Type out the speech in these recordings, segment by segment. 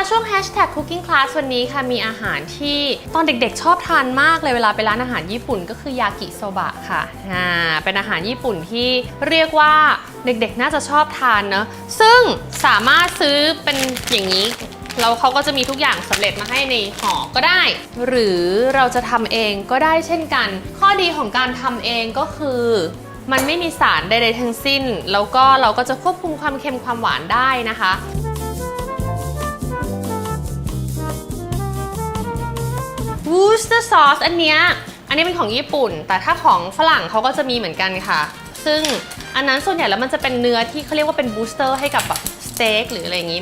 คะช่วง hashtag cooking class วันนี้ค่ะมีอาหารที่ตอนเด็กๆ ชอบทานมากเลยเวลาไปร้านอาหารญี่ปุ่นก็คือยากิโซบะค่ะอ่าเป็นอาหารญี่ปุ่นที่เรียกว่าเด็กๆ น่าจะชอบทานเนอะซึ่งสามารถซื้อเป็นอย่างนี้แล้วเขาก็จะมีทุกอย่างสำเร็จมาให้ในห่อก็ได้ หรือเราจะทำเองก็ได้เช่นกัน ข้อดีของการทำเองก็คือมันไม่มีสารใดๆทั้งสิ้น แล้วก็เราก็จะควบคุมความเค็มความหวานได้นะคะ ซอสอันเนี้ยอันนี้เป็นของญี่ปุ่น แต่ถ้าของฝรั่งเขาก็จะมีเหมือนกันค่ะ ซึ่งอันนั้นส่วนใหญ่แล้วมันจะเป็นเนื้อที่เขาเรียกว่าเป็นบูสเตอร์ให้กับแบบสเต็กหรืออะไรอย่างนี้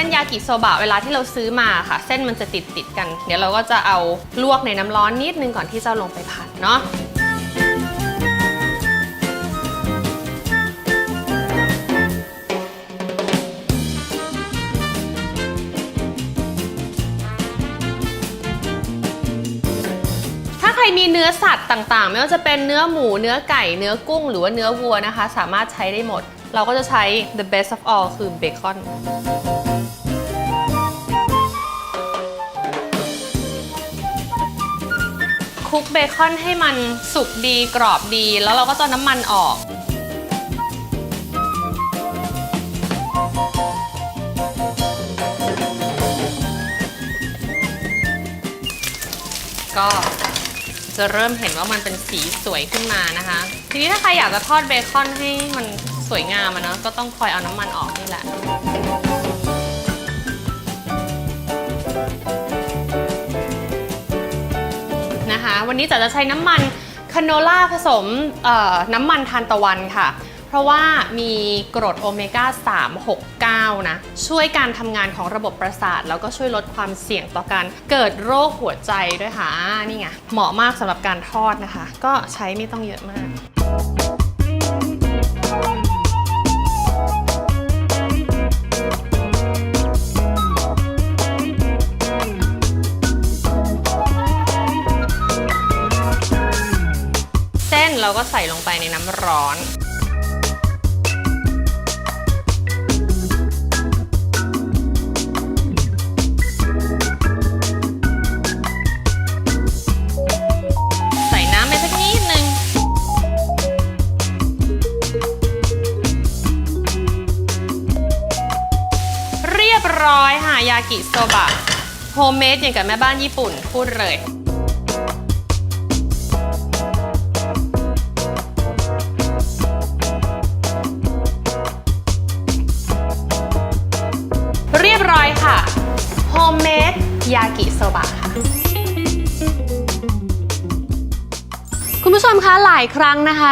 ส้นยากิโซบะเวลาที่เราซื้อมาค่ะ เส้นมันจะติดติดกัน เดี๋ยวเราก็จะเอาลวกในน้ำร้อนนิดนึงก่อนที่จะลงไปผัดเนาะถ้าใครมีเนื้อสัตว์ต่างๆ ไม่ว่าจะเป็นเนื้อหมูเนื้อไก่เนื้อกุ้งหรือว่าเนื้อวัวนะคะ สามารถใช้ได้หมด เราก็จะใช้ the best of all คือเบคอน ลุกเบคอนให้มันสุกดีกรอบดี แล้วเราก็จะน้ำมันออก ก็จะเริ่มเห็นว่ามันเป็นสีสวยขึ้นมานะคะ ทีนี้ถ้าใครอยากจะทอดเบคอนให้มันสวยงามอะเนาะก็ต้องคอยเอาน้ำมันออกนี่แหละ วันนี้จะจะใช้น้ำมันคาโนล่าผสมน้ำมันทานตะวันค่ะ เพราะว่ามีกรดโอเมก้า 3 6 9 นะ ช่วยการทำงานของระบบประสาท แล้วก็ช่วยลดความเสี่ยงต่อการเกิดโรคหัวใจด้วยค่ะ นี่ไง เหมาะมากสำหรับการทอดนะคะ ก็ใช้ไม่ต้องเยอะมาก เราก็ใส่ลงไปในน้ำร้อนใส่น้ำไปสักนิดนึงเรียบร้อยค่ะยากิโซบะ โฮมเมดอย่างกับแม่บ้านญี่ปุ่นพูดเลย มเมดยากิโซบะค่ะ คุณผู้ชมคะหลายครั้งนะคะ